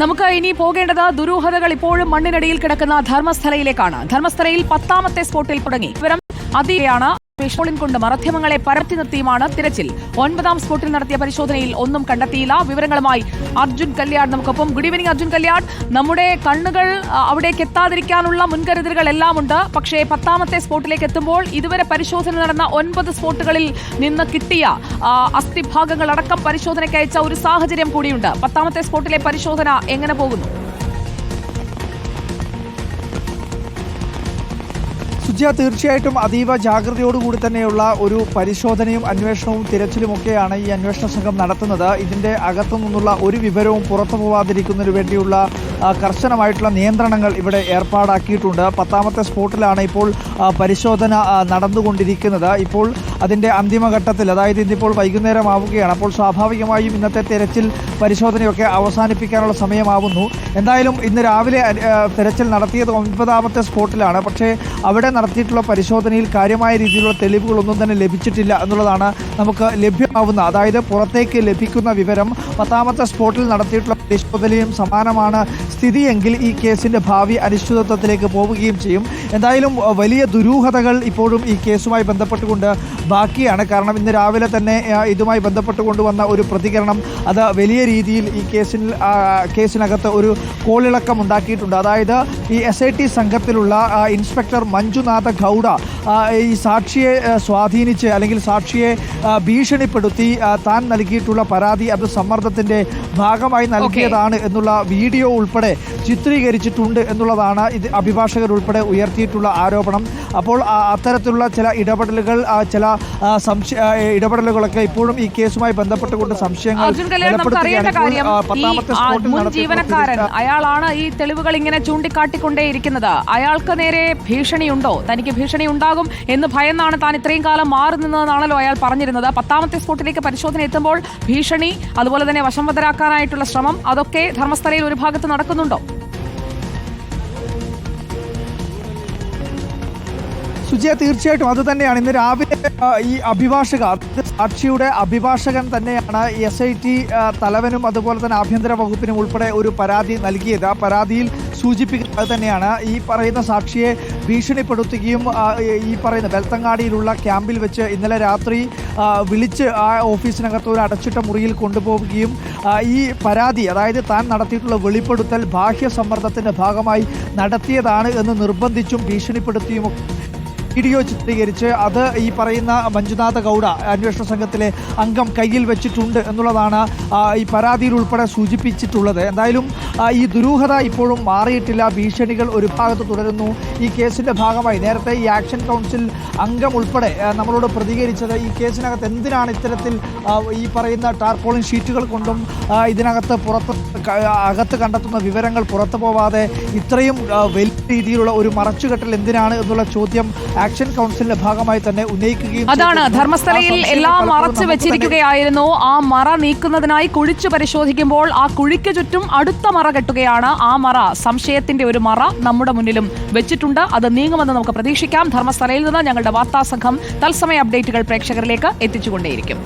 നമുക്ക് ഇനി പോകേണ്ടത് ദുരൂഹതകൾ ഇപ്പോഴും മണ്ണിനടിയിൽ കിടക്കുന്ന ധർമ്മസ്ഥലയിലേക്കാണ്. ധർമ്മസ്ഥലയിൽ പത്താമത്തെ സ്പോട്ടിൽ തുടങ്ങി. വിവരം അതിയാണ് വിഷ്വളിൻ കൊണ്ട് മാധ്യമങ്ങളെ പരത്തി നിർത്തിയുമാണ് തിരച്ചിൽ. ഒൻപതാം സ്പോട്ടിൽ നടത്തിയ പരിശോധനയിൽ ഒന്നും കണ്ടെത്തിയില്ല. വിവരങ്ങളുമായി അർജുൻ കല്യാൺ നമുക്കൊപ്പം. Good evening Arjun Kalyan. നമ്മുടെ കണ്ണുകൾ അവിടേക്ക് എത്താതിരിക്കാനുള്ള മുൻകരുതലുകൾ എല്ലാം ഉണ്ട് പക്ഷേ പത്താമത്തെ സ്പോട്ടിലേക്ക് എത്തുമ്പോൾ ഇതുവരെ പരിശോധന നടന്ന ഒൻപത് സ്പോട്ടുകളിൽ നിന്ന് കിട്ടിയ അസ്ഥിഭാഗങ്ങളടക്കം പരിശോധനയ്ക്ക് അയച്ച ഒരു സാഹചര്യം കൂടിയുണ്ട്. പത്താമത്തെ സ്പോട്ടിലെ പരിശോധന എങ്ങനെ പോകുന്നു? സുജയ തീർച്ചയായിട്ടും അതീവ ജാഗ്രതയോടുകൂടി തന്നെയുള്ള ഒരു പരിശോധനയും അന്വേഷണവും തിരച്ചിലുമൊക്കെയാണ് ഈ അന്വേഷണ സംഘം നടത്തുന്നത്. ഇതിന്റെ അകത്തു നിന്നുള്ള ഒരു വിവരവും പുറത്തു പോവാതിരിക്കുന്നതിന് വേണ്ടിയുള്ള കർശനമായിട്ടുള്ള നിയന്ത്രണങ്ങൾ ഇവിടെ ഏർപ്പാടാക്കിയിട്ടുണ്ട്. പത്താമത്തെ സ്പോട്ടിലാണ് ഇപ്പോൾ പരിശോധന നടന്നുകൊണ്ടിരിക്കുന്നത്. ഇപ്പോൾ അതിന്റെ അന്തിമഘട്ടത്തിൽ അതായത് ഇന്നിപ്പോൾ വൈകുന്നേരം ആവുകയാണ് അപ്പോൾ സ്വാഭാവികമായും ഇന്നത്തെ തിരച്ചിൽ പരിശോധനയൊക്കെ അവസാനിപ്പിക്കാനുള്ള സമയമാവുന്നു. എന്തായാലും ഇന്ന് രാവിലെ തെരച്ചിൽ നടത്തിയത് ഒൻപതാമത്തെ സ്പോട്ടിലാണ്. പക്ഷേ അവിടെ നടത്തിയിട്ടുള്ള പരിശോധനയിൽ കാര്യമായ രീതിയിലുള്ള തെളിവുകളൊന്നും തന്നെ ലഭിച്ചിട്ടില്ല എന്നുള്ളതാണ് നമുക്ക് ലഭ്യമാവുന്ന അതായത് പുറത്തേക്ക് ലഭിക്കുന്ന വിവരം. പത്താമത്തെ സ്പോട്ടിൽ നടത്തിയിട്ടുള്ള പരിശോധനയും സമാനമാണ് സ്ഥിതിയെങ്കിൽ ഈ കേസിന്റെ ഭാവി അനിശ്ചിതത്വത്തിലേക്ക് പോവുകയും ചെയ്യും. എന്തായാലും വലിയ ദുരൂഹതകൾ ഇപ്പോഴും ഈ കേസുമായി ബന്ധപ്പെട്ടുകൊണ്ട് ബാക്കിയാണ്. കാരണം ഇന്ന് രാവിലെ തന്നെ ഇതുമായി ബന്ധപ്പെട്ടുകൊണ്ട് വന്ന ഒരു പ്രതികരണം അത് വലിയ രീതിയിൽ ഈ കേസിൽ കേസിനകത്ത് ഒരു കോളിളക്കം ഉണ്ടാക്കിയിട്ടുണ്ട്. അതായത് ഈ എസ് ഐ ടി സംഘത്തിലുള്ള ഇൻസ്പെക്ടർ മഞ്ജുനാഥ ഗൗഡ ഈ സാക്ഷിയെ സ്വാധീനിച്ച് അല്ലെങ്കിൽ സാക്ഷിയെ ഭീഷണിപ്പെടുത്തി താൻ നൽകിയിട്ടുള്ള പരാതി അത് സമ്മർദ്ദത്തിന്റെ ഭാഗമായി നൽകിയതാണ് എന്നുള്ള വീഡിയോ ഉൾപ്പെടെ ചിത്രീകരിച്ചിട്ടുണ്ട് എന്നുള്ളതാണ് ഇത് അഭിഭാഷകരുൾപ്പെടെ ഉയർത്തിയിട്ടുള്ള ആരോപണം. അപ്പോൾ അത്തരത്തിലുള്ള ചില ഇടപെടലുകൾ ചില സംശയ ഇടപെടലുകളൊക്കെ ഇപ്പോഴും ഈ കേസുമായി ബന്ധപ്പെട്ടുകൊണ്ട് സംശയങ്ങൾ ജീവനക്കാരൻ അയാളാണ് ഈ തെളിവുകൾ ഇങ്ങനെ ചൂണ്ടിക്കാട്ടിക്കൊണ്ടേയിരിക്കുന്നത്. അയാൾക്ക് നേരെ ഭീഷണിയുണ്ടോ? തനിക്ക് ഭീഷണി ഉണ്ടാകും എന്ന് ഭയന്നാണ് താൻ ഇത്രയും കാലം മാറി നിന്നതെന്നാണല്ലോ അയാൾ പറഞ്ഞിരുന്നത്. പത്താമത്തെ സ്പോട്ടിലേക്ക് പരിശോധന എത്തുമ്പോൾ ഭീഷണി അതുപോലെ തന്നെ വശംവദരാക്കാനായിട്ടുള്ള ശ്രമം അതൊക്കെ ധർമ്മസ്ഥലയിൽ ഒരു ഭാഗത്ത് നടക്കുന്നുണ്ടോ സുജയ തീർച്ചയായിട്ടും അത് തന്നെയാണ്. ഇന്ന് രാവിലെ ഈ അഭിഭാഷക സാക്ഷിയുടെ അഭിഭാഷകൻ തന്നെയാണ് എസ് ഐ ടി തലവനും അതുപോലെ തന്നെ ആഭ്യന്തര വകുപ്പിനും ഉൾപ്പെടെ ഒരു പരാതി നൽകിയത്. ആ പരാതിയിൽ സൂചിപ്പിക്കുന്നത് തന്നെയാണ്. ഈ പറയുന്ന സാക്ഷിയെ ഭീഷണിപ്പെടുത്തുകയും ഈ പറയുന്ന വെൽത്തങ്ങാടിയിലുള്ള ക്യാമ്പിൽ വെച്ച് ഇന്നലെ രാത്രി വിളിച്ച് ആ ഓഫീസിനകത്ത് ഒരു അടച്ചിട്ട മുറിയിൽ കൊണ്ടുപോവുകയും ഈ പരാതി അതായത് താൻ നടത്തിയിട്ടുള്ള വെളിപ്പെടുത്തൽ ബാഹ്യ സമ്മർദ്ദത്തിന്റെ ഭാഗമായി നടത്തിയതാണ് എന്ന് നിർബന്ധിച്ചും ഭീഷണിപ്പെടുത്തിയും വീഡിയോ ചിത്രീകരിച്ച് അത് ഈ പറയുന്ന മഞ്ജുനാഥ ഗൗഡ അന്വേഷണ സംഘത്തിലെ അംഗം കയ്യിൽ വെച്ചിട്ടുണ്ട് എന്നുള്ളതാണ് ഈ പരാതിയിൽ ഉൾപ്പെടെ സൂചിപ്പിച്ചിട്ടുള്ളത്. എന്തായാലും ഈ ദുരൂഹത ഇപ്പോഴും മാറിയിട്ടില്ല. ഭീഷണികൾ ഒരു ഭാഗത്ത് തുടരുന്നു. ഈ കേസിന്റെ ഭാഗമായി നേരത്തെ ഈ ആക്ഷൻ കൗൺസിൽ അംഗം ഉൾപ്പെടെ നമ്മളോട് പ്രതികരിച്ചത് ഈ കേസിനകത്ത് എന്തിനാണ് ഇത്തരത്തിൽ ഈ പറയുന്ന ടാർപോളിൻ ഷീറ്റുകൾ കൊണ്ടും ഇതിനകത്ത് പുറത്ത് അകത്ത് കണ്ടെത്തുന്ന വിവരങ്ങൾ പുറത്തു പോവാതെ ഇത്രയും വലിയ രീതിയിലുള്ള ഒരു മറച്ചുകെട്ടൽ എന്തിനാണ് എന്നുള്ള ചോദ്യം ആക്ഷൻ കൗൺസിലിന്റെ ഭാഗമായി തന്നെ ഉന്നയിക്കുകയും അതാണ് ധർമ്മസ്ഥലയിൽ എല്ലാം മറച്ചു വെച്ചിരിക്കുകയായിരുന്നു. ആ മറ നീക്കുന്നതിനായി കുഴിച്ചു പരിശോധിക്കുമ്പോൾ ആ കുഴിക്ക് ചുറ്റും അടുത്ത മറ കെട്ടുകയാണ്. ആ മറ സംശയത്തിന്റെ ഒരു മറ നമ്മുടെ മുന്നിലും വെച്ചിട്ടുണ്ട്. അത് നീങ്ങുമെന്ന് നമുക്ക് പ്രതീക്ഷിക്കാം. ധർമ്മസ്ഥലയിൽ നിന്ന് ഞങ്ങളുടെ വാർത്താ സംഘം തത്സമയ അപ്ഡേറ്റുകൾ പ്രേക്ഷകരിലേക്ക് എത്തിച്ചുകൊണ്ടേയിരിക്കും.